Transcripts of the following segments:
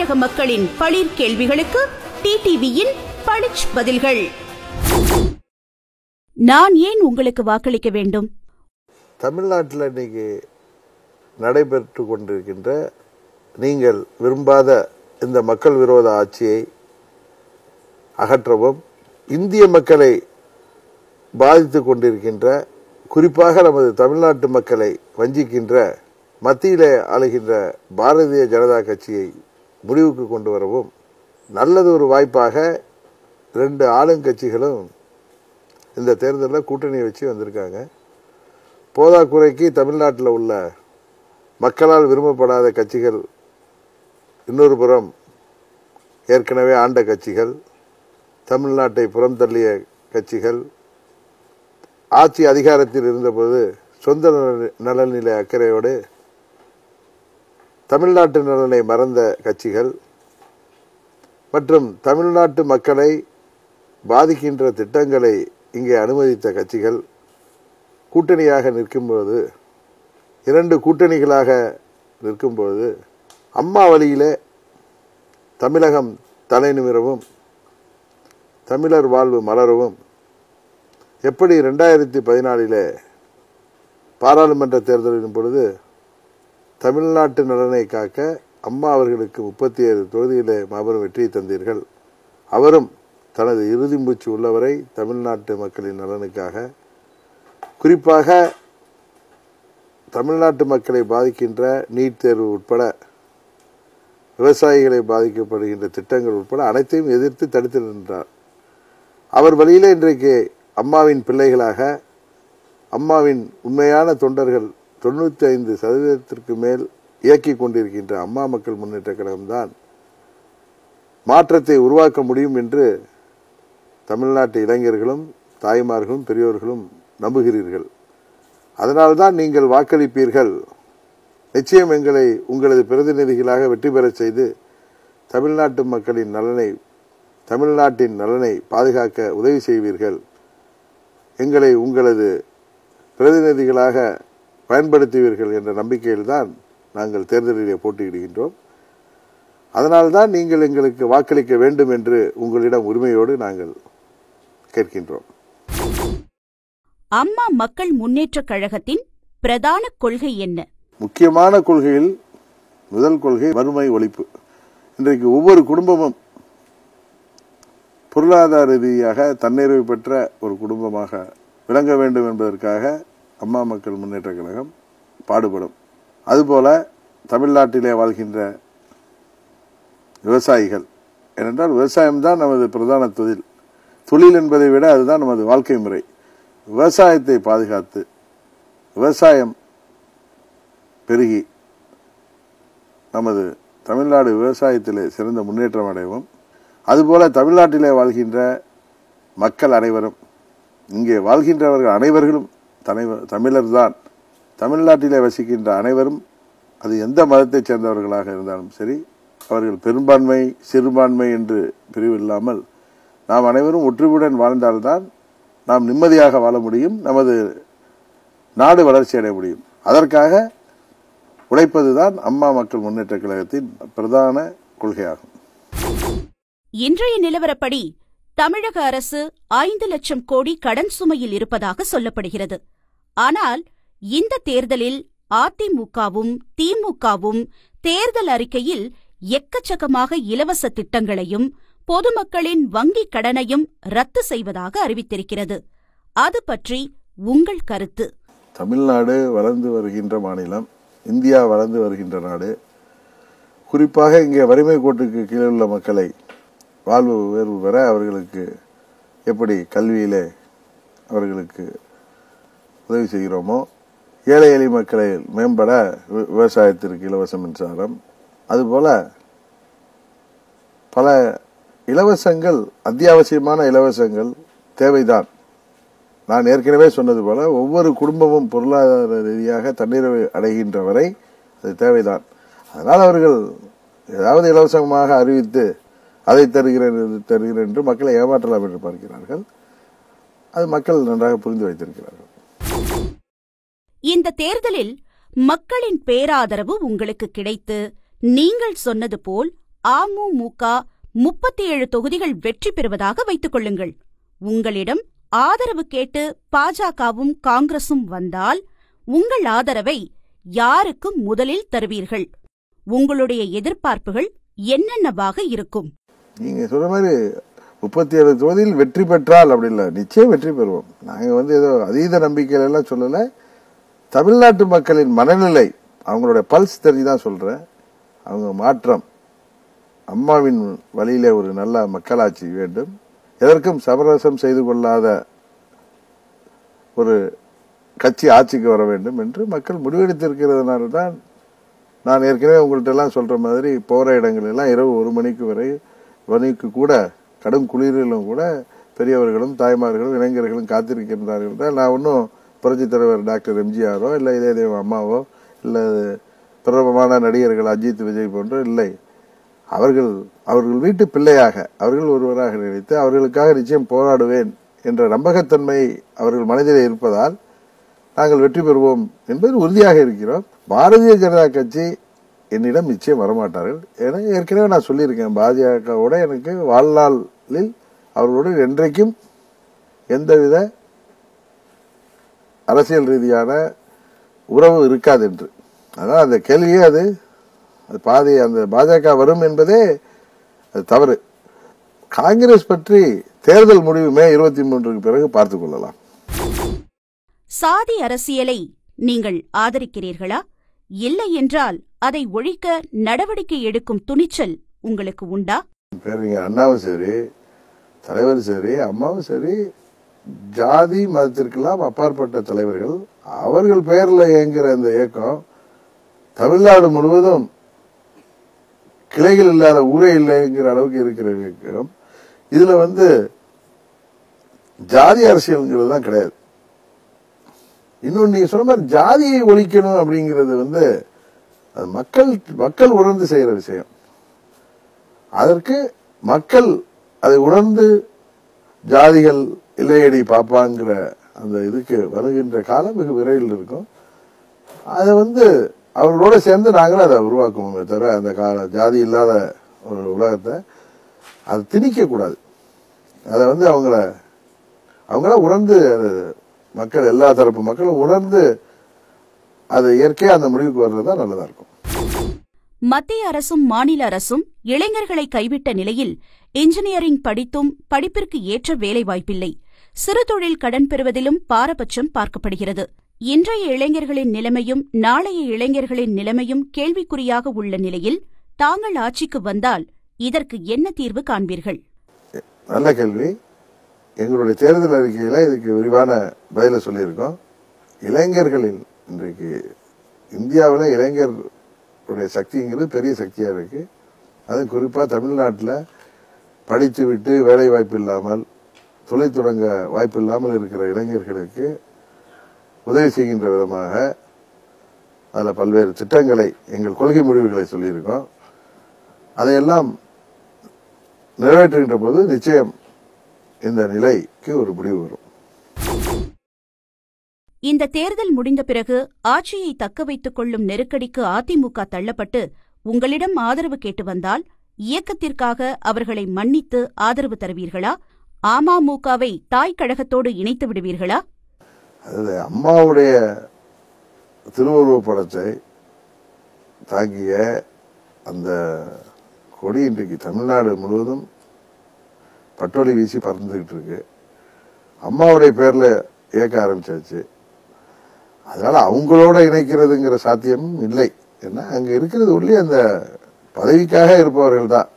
தமிழக மக்களின் பளிர் கேள்விகளுக்கு டிடிவியின் பளிச் பதில்கள். நான் ஏன் உங்களுக்கு வாக்களிக்க வேண்டும்? தமிழ்நாட்டில் இன்னைக்கு நடைபெற்று கொண்டிருக்கின்ற நீங்கள் விரும்பாத இந்த மக்கள் விரோத ஆட்சியை அகற்றவும் இந்திய மக்களை பாதித்து கொண்டிருக்கின்ற குறிப்பாக நமது தமிழ்நாட்டு மக்களை வஞ்சிக்கின்ற மத்தியிலே ஆளுகின்ற பாரதிய ஜனதா கட்சியை முடிவுக்கு கொண்டு வரவும் நல்லது ஒரு வாய்ப்பாக ரெண்டு ஆளுங்கட்சிகளும் இந்த தேர்தலில் கூட்டணி வச்சு வந்திருக்காங்க. போதாக்குறைக்கு தமிழ்நாட்டில் உள்ள மக்களால் விரும்பப்படாத கட்சிகள் இன்னொரு புறம் ஏற்கனவே ஆண்ட கட்சிகள் தமிழ்நாட்டை புறம் தள்ளிய கட்சிகள் ஆட்சி அதிகாரத்தில் இருந்தபோது சொந்த நல- நலனிலை அக்கறையோடு தமிழ்நாட்டு நலனை மறந்த கட்சிகள் மற்றும் தமிழ்நாட்டு மக்களை பாதிக்கின்ற திட்டங்களை இங்கே அனுமதித்த கட்சிகள் கூட்டணியாக நிற்கும்போது இரண்டு கூட்டணிகளாக நிற்கும்போது அம்மா வழியிலே தமிழகம் தலை நிமிரவும் தமிழர் வாழ்வு மலரவும் எப்படி ரெண்டாயிரத்தி பதினாலில் பாராளுமன்ற தேர்தலின் பொழுது தமிழ்நாட்டு நலனை காக்க அம்மா அவர்களுக்கு முப்பத்தி ஏழு தொகுதியிலே மாபெரும் வெற்றியை தந்தீர்கள். அவரும் தனது இறுதி மூச்சு உள்ளவரை தமிழ்நாட்டு மக்களின் நலனுக்காக குறிப்பாக தமிழ்நாட்டு மக்களை பாதிக்கின்ற நீட் தேர்வு உட்பட விவசாயிகளை பாதிக்கப்படுகின்ற திட்டங்கள் உட்பட அனைத்தையும் எதிர்த்து தடுத்து நின்றார். அவர் வழியிலே இன்றைக்கு அம்மாவின் பிள்ளைகளாக அம்மாவின் உண்மையான தொண்டர்கள் தொண்ணூற்றி ஐந்து சதவீதத்திற்கு மேல் இயக்கிக் கொண்டிருக்கின்ற அம்மா மக்கள் முன்னேற்ற கழகம்தான் மாற்றத்தை உருவாக்க முடியும் என்று தமிழ்நாட்டு இளைஞர்களும் தாய்மார்களும் பெரியோர்களும் நம்புகிறீர்கள். அதனால்தான் நீங்கள் வாக்களிப்பீர்கள். நிச்சயம் எங்களை உங்களது பிரதிநிதிகளாக வெற்றி பெறச் செய்து தமிழ்நாட்டு மக்களின் நலனை தமிழ்நாட்டின் நலனை பாதுகாக்க உதவி செய்வீர்கள். எங்களை உங்களது பிரதிநிதிகளாக பயன்படுத்துவீர்கள் என்ற நம்பிக்கையில்தான் நாங்கள் தேர்தலிலே போட்டியிடுகின்றோம். அதனால்தான் நீங்கள் எங்களுக்கு வாக்களிக்க வேண்டும் என்று உங்களிடம் உரிமையோடு நாங்கள் கேட்கின்றோம். அம்மா மக்கள் முன்னேற்றக் கழகத்தின் பிரதான கொள்கை என்ன? முக்கியமான கொள்கையில் முதல் கொள்கை வறுமை ஒழிப்பு. இன்றைக்கு ஒவ்வொரு குடும்பமும் பொருளாதார ரீதியாக தன்னிறைவு பெற்ற ஒரு குடும்பமாக விளங்க வேண்டும் என்பதற்காக அம்மா மக்கள் முன்னேற்ற கழகம் பாடுபடும். அதுபோல் தமிழ்நாட்டிலே வாழ்கின்ற விவசாயிகள். ஏனென்றால் விவசாயம்தான் நமது பிரதான தொழில். தொழில் என்பதை விட அதுதான் நமது வாழ்க்கை முறை. விவசாயத்தை பாதுகாத்து விவசாயம் பெருகி நமது தமிழ்நாடு விவசாயத்திலே சிறந்த முன்னேற்றம் அடைவோம். அதுபோல தமிழ்நாட்டிலே வாழ்கின்ற மக்கள் அனைவரும் இங்கே வாழ்கின்றவர்கள் அனைவர்களும் தலைவர் தமிழர்தான். தமிழ்நாட்டிலே வசிக்கின்ற அனைவரும் அது எந்த மதத்தைச் சேர்ந்தவர்களாக இருந்தாலும் சரி அவர்கள் பெரும்பான்மை சிறுபான்மை என்று பிரிவு இல்லாமல் நாம் அனைவரும் ஒற்றுமையுடன் வாழ்ந்தால்தான் நாம் நிம்மதியாக வாழ முடியும் நமது நாடு வளர்ச்சி அடைய முடியும். அதற்காக உழைப்பதுதான் அம்மா மக்கள் முன்னேற்ற கழகத்தின் பிரதான கொள்கையாகும். இன்றைய நிலவரப்படி தமிழக அரசு ஐந்து லட்சம் கோடி கடன் சுமையில் இருப்பதாக சொல்லப்படுகிறது. ஆனால் இந்த தேர்தலில் அதிமுகவும் திமுகவும் தேர்தல் அறிக்கையில் எக்கச்சக்கமாக இலவச திட்டங்களையும் பொதுமக்களின் வங்கிக் கடனையும் ரத்து செய்வதாக அறிவித்திருக்கிறது. அது பற்றி உங்கள் கருத்து. தமிழ்நாடு வளர்ந்து வருகின்ற மாநிலம் இந்தியா வளர்ந்து வருகின்ற நாடு. குறிப்பாக இங்கே வறுமை கோட்டுக்கு கீழே உள்ள மக்களை வாழ்வு உயர்வு பெற அவர்களுக்கு எப்படி கல்வியிலே அவர்களுக்கு உதவி செய்கிறோமோ ஏழை எளிய மக்களை மேம்பட வி- விவசாயத்திற்கு இலவச மின்சாரம் அதுபோல பல இலவசங்கள் அத்தியாவசியமான இலவசங்கள் தேவைதான். நான் ஏற்கனவே சொன்னது போல ஒவ்வொரு குடும்பமும் பொருளாதார ரீதியாக தண்ணீரை அடைகின்ற வரை அது தேவைதான். அதனால் அவர்கள் ஏதாவது இலவசமாக அறிவித்து அதை தருகிறேன் இது தருகிறேன் என்று மக்களை ஏமாற்றலாம் என்று பார்க்கிறார்கள். அது மக்கள் நன்றாக புரிந்து வைத்திருக்கிறார்கள். இந்த தேர்தலில் மக்களின் பேராதரவு உங்களுக்கு கிடைத்து நீங்கள் சொன்னது போல் அமமுக முப்பத்தி ஏழு தொகுதிகள் வெற்றி பெறுவதாக வைத்துக் கொள்ளுங்கள். உங்களிடம் ஆதரவு கேட்டு பாஜகவும் காங்கிரசும் வந்தால் உங்கள் ஆதரவை யாருக்கு முதலில் தருவீர்கள்? உங்களுடைய எதிர்பார்ப்புகள் என்னென்னவாக இருக்கும்? நீங்கள் சொல்கிற மாதிரி முப்பத்தி ஏழு தொகுதியில் வெற்றி பெற்றால் அப்படி இல்லை. நிச்சயம் வெற்றி பெறுவோம். நாங்கள் வந்து ஏதோ அதீத நம்பிக்கையில எல்லாம் தமிழ்நாட்டு மக்களின் மனநிலை அவங்களுடைய பல்ஸ் தெரிஞ்சு தான் சொல்கிறேன் அவங்க மாற்றம் அம்மாவின் வழியிலே ஒரு நல்ல மக்களாட்சி வேண்டும். எதற்கும் சமரசம் செய்து கொள்ளாத ஒரு கட்சி ஆட்சிக்கு வர வேண்டும் என்று மக்கள் முடிவெடுத்திருக்கிறதுனால தான் நான் ஏற்கனவே உங்கள்கிட்ட எல்லாம் சொல்கிற மாதிரி போகிற இடங்கள் எல்லாம் இரவு ஒரு மணிக்கு வரை வனிக்கு கூட கடும் குளிரிலும் கூட பெரியவர்களும் தாய்மார்களும் இளைஞர்களும் காத்திருக்கின்றார்கள். தான் நான் ஒன்றும் புரட்சித் தலைவர் டாக்டர் எம்ஜிஆரோ இல்லை இதே தேவ அம்மாவோ இல்லை பிரபலமான நடிகர்கள் அஜித் விஜய் போன்றோ இல்லை. அவர்கள் அவர்கள் வீட்டு பிள்ளையாக அவர்கள் ஒருவராக நினைத்து அவர்களுக்காக நிச்சயம் போராடுவேன் என்ற நம்பகத்தன்மை அவர்கள் மனதிலே இருப்பதால் நாங்கள் வெற்றி பெறுவோம் என்பது உறுதியாக இருக்கிறோம். பாரதிய ஜனதா கட்சி என்னிடம் நிச்சயம் வரமாட்டார்கள். ஏன்னா ஏற்கனவே நான் சொல்லியிருக்கேன் பாஜகவோட எனக்கு வாழ்நாளில் அவர்களோடு என்றைக்கும் எந்தவித அரசியல் ரீதியான உறவு இருக்காது என்று. அதான் அந்த கேள்வியே அது. அது பாதி அந்த பாஜக வரும் என்பதே அது தவறு. காங்கிரஸ் பற்றி தேர்தல் முடிவு மே இருபத்தி மூன்றுக்கு பிறகு பார்த்துக் கொள்ளலாம். சாதி அரசியலை நீங்கள் ஆதரிக்கிறீர்களா? இல்லை என்றால் அதை ஒழிக்க நடவடிக்கை எடுக்கும் துணிச்சல் உங்களுக்கு உண்டா? அண்ணாவும் சரி தலைவர் சரி அம்மாவும் சரி ஜாதி மதத்திற்கெல்லாம் அப்பாற்பட்ட தலைவர்கள். அவர்கள் பெயர்ல இயங்குகிற இந்த இயக்கம் தமிழ்நாடு முழுவதும் கிளைகள் இல்லாத ஊரே இல்லைங்கிற அளவுக்கு இருக்கிற இயக்கம். இதுல வந்து ஜாதி அரசியல்ங்கிறது தான் கிடையாது. இன்னொன்னு நீங்க சொன்ன மாதிரி ஜாதியை ஒழிக்கணும் அப்படிங்கிறது வந்து அது மக்கள் மக்கள் உணர்ந்து செய்கிற விஷயம். அதற்கு மக்கள் அதை உணர்ந்து ஜாதிகள் இல்லையடி பாப்பாங்கிற அந்த இதுக்கு வருகின்ற காலம் மிக விரைவில் இருக்கும். அதை வந்து அவர்களோட சேர்ந்து நாங்களும் அதை உருவாக்குவோமே தவிர அந்த கால ஜாதி இல்லாத ஒரு உலகத்தை அதை திணிக்கக்கூடாது. அதை வந்து அவங்கள அவங்கள உணர்ந்து அது மக்கள் எல்லா தரப்பு மக்களும் உணர்ந்து அது இயற்கையா அந்த முடிவுக்கு வர்றது தான் நல்லதா இருக்கும். மத்திய அரசும் மாநில அரசும் இளைஞர்களை கைவிட்ட நிலையில் இன்ஜினியரிங் படித்தும் படிப்பிற்கு ஏற்ற வேலைவாய்ப்பில்லை. சிறுதொழில் கடன் பெறுவதிலும் பாரபட்சம் பார்க்கப்படுகிறது. இன்றைய இளைஞர்களின் நிலைமையும் நாளைய இளைஞர்களின் நிலைமையும் கேள்விக்குறியாக உள்ள நிலையில் தாங்கள் ஆட்சிக்கு வந்தால் இதற்கு என்ன தீர்வு காண்பீர்கள்? நல்ல கேள்வி. எங்களுடைய தேர்தல் அறிக்கையில இதுக்கு விரிவான பதில சொல்லியிருக்கோம். இளைஞர்களில் இன்றைக்கு இந்தியாவில் இளைஞருடைய சக்திங்கிறது பெரிய சக்தியாக இருக்கு. அது குறிப்பாக தமிழ்நாட்டில் படித்து விட்டு வேலை வாய்ப்பு இல்லாமல் தொழில் தொடங்க வாய்ப்பு இல்லாமல் இருக்கிற இளைஞர்களுக்கு உதவி செய்கின்ற விதமாக அதில் பல்வேறு திட்டங்களை எங்கள் கொள்கை முடிவுகளை சொல்லியிருக்கோம். அதையெல்லாம் நிறைவேற்றுகின்ற போது நிச்சயம் இந்த நிலைக்கு ஒரு முடிவு வரும். இந்த தேர்தல் முடிந்த பிறகு ஆட்சியை தக்க வைத்துக் கொள்ளும் நெருக்கடிக்கு அதிமுக தள்ளப்பட்டு உங்களிடம் ஆதரவு கேட்டு வந்தால் இயக்கத்திற்காக அவர்களை மன்னித்து ஆதரவு தருவீர்களா? அமமுகவை தாய் கழகத்தோடு இணைத்து விடுவீர்களா? அது அம்மாவுடைய திருவுருவ படத்தை தாங்கிய அந்த கொடி இன்றைக்கு தமிழ்நாடு முழுவதும் பட்டோலி வீசி பறந்துகிட்டு இருக்கு. அம்மாவுடைய பேர்ல இயக்க ஆரம்பிச்சாச்சு. அதனால அவங்களோட இணைக்கிறதுங்கிற சாத்தியமும் இல்லை. ஏன்னா அங்கே இருக்கிறது உள்ளே அந்த பதவிக்காக இருப்பவர்கள் தான்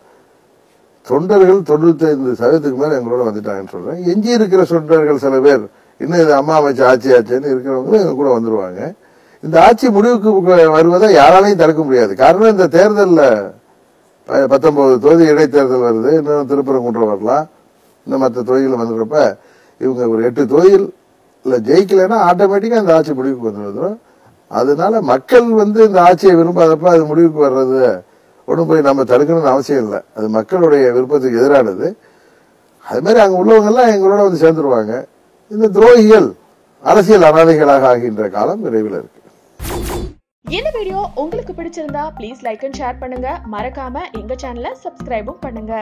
தொண்டர்கள் தொண்ணூத்தைந்து சதவீதத்துக்கு மேலே எங்களோட வந்துட்டாங்கன்னு சொல்கிறேன் எஞ்சி இருக்கிற தொண்டர்கள் சில பேர் இன்னும் இது அம்மா அமைச்சு ஆட்சி ஆச்சுன்னு இருக்கிறவங்களும் எங்க கூட வந்துருவாங்க. இந்த ஆட்சி முடிவுக்கு வருவதை யாராலையும் தடுக்க முடியாது. காரணம் இந்த தேர்தலில் பத்தொன்பது தொகுதி இடைத்தேர்தல் வருது. இன்னும் திருப்பரங்குன்றம் வரலாம். இன்னும் மற்ற தொகுதிகள் வந்துடுறப்ப இவங்க ஒரு எட்டு தொகுதியில் இல்லை ஜெயிக்கலைன்னா ஆட்டோமேட்டிக்காக இந்த ஆட்சி முடிவுக்கு வந்துடும் அதனால மக்கள் வந்து இந்த ஆட்சியை விரும்பாதப்ப அது முடிவுக்கு வர்றது ஒன்றும் போய் நம்ம தடுக்கணும்னு அவசியம் இல்லை. அது மக்களுடைய விருப்பத்துக்கு எதிரானது. அது மாதிரி அங்கே உள்ளவங்கெல்லாம் எங்களோட வந்து சேர்ந்துருவாங்க. இந்த துரோகிகள் அரசியல் அனாதைகளாக ஆகின்ற காலம் விரைவில் இருக்கு. இந்த வீடியோ உங்களுக்கு பிடிச்சிருந்தா ப்ளீஸ் லைக் அண்ட் ஷேர் பண்ணுங்க. மறக்காம எங்க சேனலை சப்ஸ்கிரைபும் பண்ணுங்க.